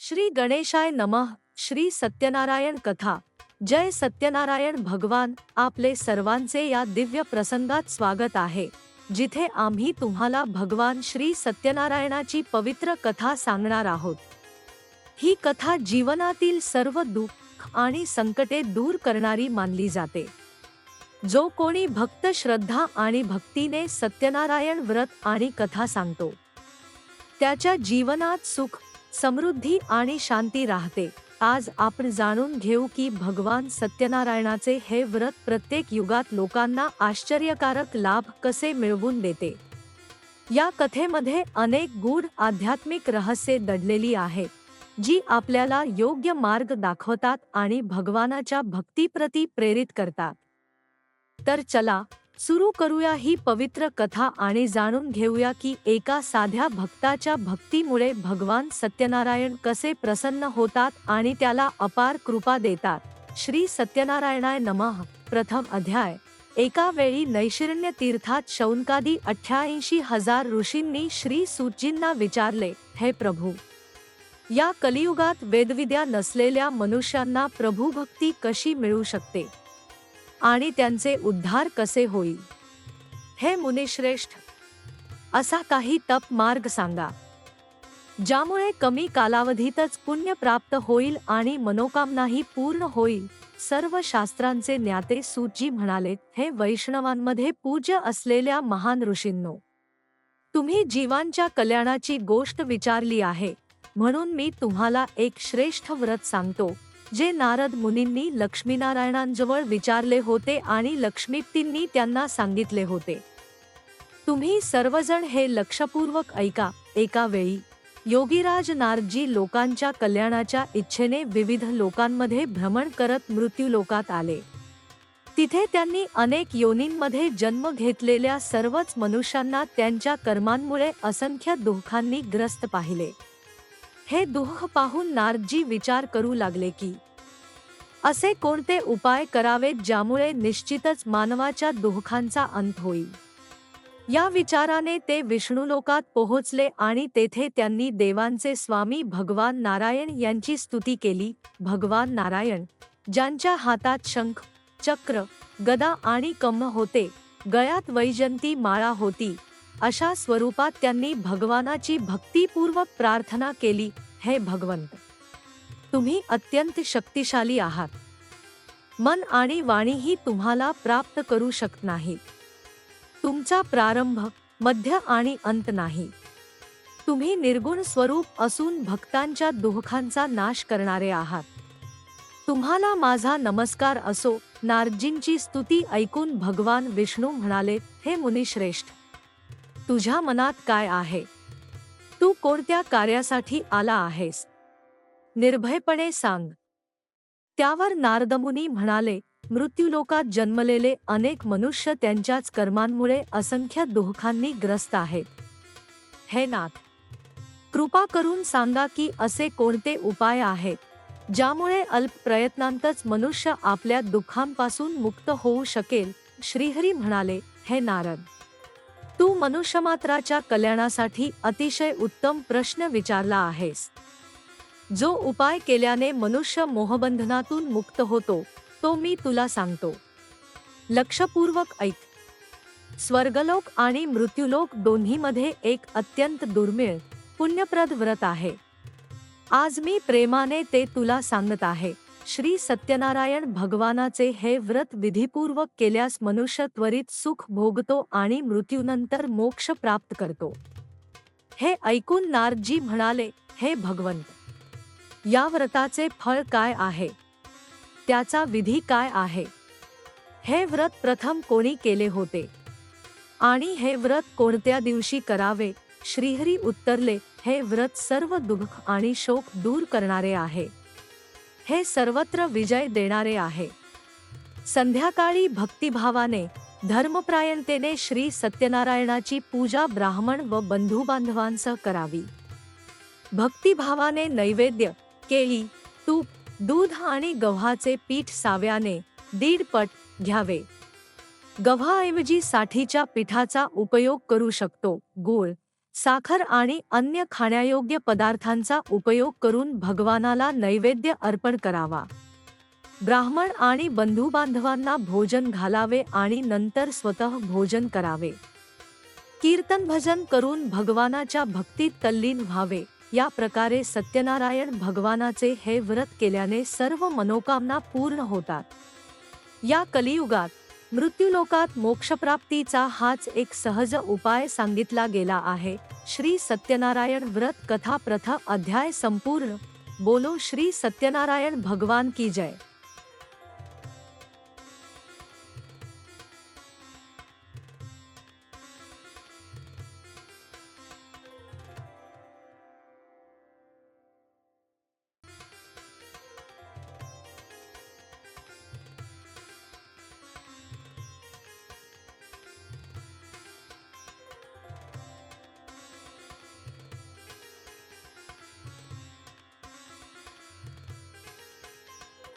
श्री गणेशाय नमः श्री सत्यनारायण कथा जय सत्यनारायण भगवान आपले सर्वांचे या दिव्य प्रसंगात स्वागत आहे. जिथे आम्ही तुम्हाला भगवान श्री सत्यनारायणाची पवित्र कथा सांगणार आहोत. ही कथा जीवनातील सर्व दुःख आणि संकटे दूर करणारी मानली जाते. जो कोणी भक्त श्रद्धा आणि भक्तीने सत्यनारायण व्रत आणि कथा सांगतो त्याच्या जीवनात सुख समृद्धी आणि शांती राहते. आज आपण जाणून घेऊ की भगवान सत्यनारायणाचे हे व्रत प्रत्येक युगात लोकांना आश्चर्यकारक लाभ कसे मिळवून देते? या कथेमध्ये अनेक गूढ आध्यात्मिक रहस्ये दडलेली आहेत जी आपल्याला योग्य मार्ग दाखवतात आणि भगवानाच्या भक्तीप्रती प्रेरित करतात. तर चला सुरू करूया ही पवित्र कथा आणि जाणून घेऊया की एका साध्या भक्ताच्या भक्तीमुळे भगवान सत्यनारायण कसे प्रसन्न होतात आणि त्याला अपार कृपा देतात. श्री सत्यनारायणाय नमः. प्रथम अध्याय. एका वेळी नैशिरण्य तीर्थात शौनकादी अठ्ठ्याऐंशी हजार ऋषींनी श्री सूतजींना विचारले हे प्रभू या कलियुगात वेदविद्या नसलेल्या मनुष्यांना प्रभुभक्ती कशी मिळू शकते? आणि त्यांचे उद्धार कसे होईल? हे मुनिश्रेष्ठ असा काही तप मार्ग सांगा ज्यामुळे कमी कालावधीतच पुण्य प्राप्त होईल आणि मनोकामनाही पूर्ण होईल सर्व शास्त्रांचे ज्ञाते सूजी म्हणाले हे वैष्णवांमध्ये पूज्य असलेल्या महान ऋषींनो तुम्ही जीवांच्या कल्याणाची गोष्ट विचारली आहे म्हणून मी तुम्हाला एक श्रेष्ठ व्रत सांगतो जे नारद मुनींनी लक्ष्मीनारायणांजवळ विचारले होते आणि लक्ष्मीप्तींनी त्यांना सांगितले होते तुम्ही सर्वजण हे लक्षपूर्वक ऐका. एका वेळी योगीराज नारजी लोकांच्या कल्याणाच्या इच्छेने विविध लोकांमध्ये भ्रमण करत मृत्यूलोकात आले. तिथे त्यांनी अनेक योनींमध्ये जन्म घेतलेल्या सर्वच मनुष्यांना त्यांच्या कर्मांमुळे असंख्य दुःखांनी ग्रस्त पाहिले. हे दुःख पाहून नारदजी विचार करू लागले की असे कोणते उपाय करावेत ज्यामुळे निश्चितच मानवाच्या दुःखांचा अंत होईल? या विचाराने ते विष्णुलोकात पोहोचले आणि तेथे त्यांनी देवांचे स्वामी भगवान नारायण यांची स्तुती केली. भगवान नारायण ज्यांच्या हातात शंख चक्र गदा आणि कम्म होते गळ्यात वैजंती माळा होती. अशा स्वरूपात त्यांनी भगवानाची भक्तीपूर्वक प्रार्थना केली हे भगवंत तुम्ही अत्यंत शक्तिशाली आहात. मन आणि वाणीही तुम्हाला प्राप्त करू शकत नाही. तुमचा प्रारंभ मध्य आणि अंत नाही. तुम्ही निर्गुण स्वरूप असून भक्तांच्या दुःखांचा नाश करणारे आहात. तुम्हाला माझा नमस्कार असो नारजींची स्तुती ऐकून भगवान विष्णू म्हणाले हे मुनिश्रेष्ठ तुझ्या मनात काय आहे? तू कोणत्या कार्यासाठी आला आहेस? निर्भयपणे सांग. त्यावर नारदमुनी म्हणाले मृत्यूलोकात जन्मलेले अनेक मनुष्य त्यांच्याच कर्मांमुळे असंख्य दुःखांनी ग्रस्त आहेत. हे नाथ कृपा करून सांगा की असे कोणते उपाय आहेत ज्यामुळे अल्प प्रयत्नांतच मनुष्य आपल्या दुःखांपासून मुक्त होऊ शकेल? श्रीहरी म्हणाले हे नारद तू मनुष्यमात्राच्या कल्याणासाठी अतिशय उत्तम प्रश्न विचारला आहेस. जो उपाय केल्याने मनुष्य मोहबंधनातून मुक्त होतो तो मी तुला सांगतो. लक्षपूर्वक ऐक. स्वर्गलोक आणि मृत्यूलोक दोन्हीमध्ये एक अत्यंत दुर्मिळ पुण्यप्रद व्रत आहे. आज मी प्रेमाने ते तुला सांगत आहे. श्री सत्यनारायण भगवानाचे हे व्रत विधीपूर्वक केल्यास मनुष्य त्वरित सुख भोगतो आणि मृत्यूनंतर मोक्ष प्राप्त करतो. हे ऐकून नारजी म्हणाले हे भगवंत या व्रताचे फळ काय आहे? त्याचा विधी काय आहे? हे व्रत प्रथम कोणी केले होते? आणि हे व्रत कोणत्या दिवशी करावे? श्रीहरी उत्तरले हे व्रत सर्व दुःख आणि शोक दूर करणारे आहे. हे सर्वत्र विजय देणारे आहे. संध्याकाळी भक्तिभावाने धर्मप्रायणतेने श्री सत्यनारायणाची पूजा ब्राह्मण व बंधुबांधवांसह करावी. भक्तिभावाने नैवेद्य केळी तूप दूध आणि गव्हाचे पीठ साव्याने दीड पट घ्यावे. गव्हाऐवजी साठीच्या पिठाचा उपयोग करू शकतो गुळ साखर आणि अन्य खाण्यायोग्य पदार्थांचा उपयोग करून भगवानाला नैवेद्य अर्पण करावा. ब्राह्मण आणि बंधुबांधवांना भोजन घालावे आणि नंतर स्वतः भोजन करावे. कीर्तन भजन करून भगवानाच्या भक्तीत तल्लीन व्हावे या प्रकारे सत्यनारायण भगवानाचे हे व्रत केल्याने सर्व मनोकामना पूर्ण होतात. या कलियुगात मृत्यूलोकात मोक्षप्राप्तीचा हाच एक सहज उपाय सांगितला गेला आहे. श्री सत्यनारायण व्रत कथा प्रथा अध्याय संपूर्ण. बोलो श्री सत्यनारायण भगवान की जय.